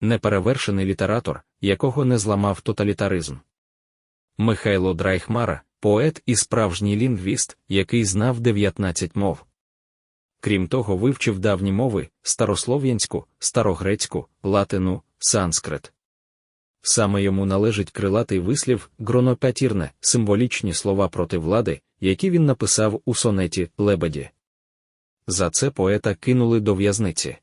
неперевершений літератор, якого не зламав тоталітаризм. Михайло Драйхмара, поет і справжній лінгвіст, який знав 19 мов. Крім того, вивчив давні мови старослов'янську, старогрецьку, латину, санскрит. Саме йому належить крилатий вислів гронопятірне, символічні слова проти влади, які він написав у сонеті Лебеді. За це поета кинули до в'язниці.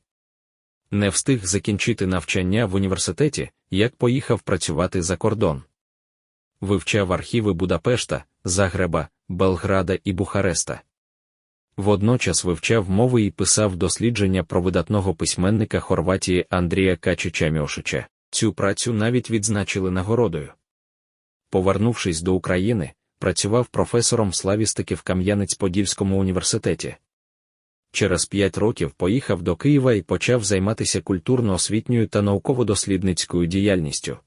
Не встиг закінчити навчання в університеті, як поїхав працювати за кордон. Вивчав архіви Будапешта, Загреба, Белграда і Бухареста. Водночас вивчав мови і писав дослідження про видатного письменника Хорватії Андрія Качича Мьошича. Цю працю навіть відзначили нагородою. Повернувшись до України, працював професором славістики в Кам'янець-Подільському університеті. Через п'ять років поїхав до Києва і почав займатися культурно-освітньою та науково-дослідницькою діяльністю.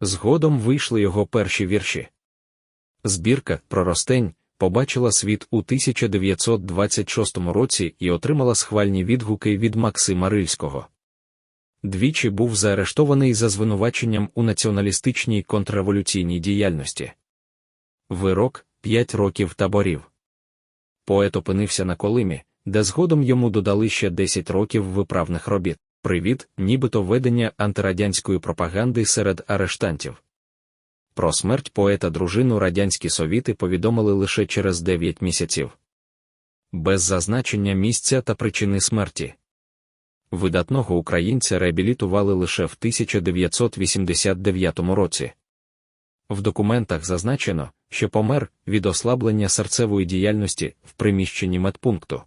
Згодом вийшли його перші вірші. Збірка Проростень побачила світ у 1926 році і отримала схвальні відгуки від Максима Рильського. Двічі був заарештований за звинуваченням у націоналістичній контрреволюційній діяльності. Вирок 5 років таборів. Поет опинився на Колимі, де згодом йому додали ще 10 років виправних робіт, привід, нібито ведення антирадянської пропаганди серед арештантів. Про смерть поета дружину радянські совіти повідомили лише через 9 місяців. Без зазначення місця та причини смерті. Видатного українця реабілітували лише в 1989 році. В документах зазначено, що помер від ослаблення серцевої діяльності в приміщенні медпункту.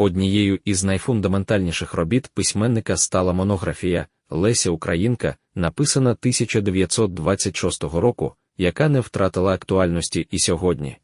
Однією із найфундаментальніших робіт письменника стала монографія Леся Українка, написана 1926 року, яка не втратила актуальності і сьогодні.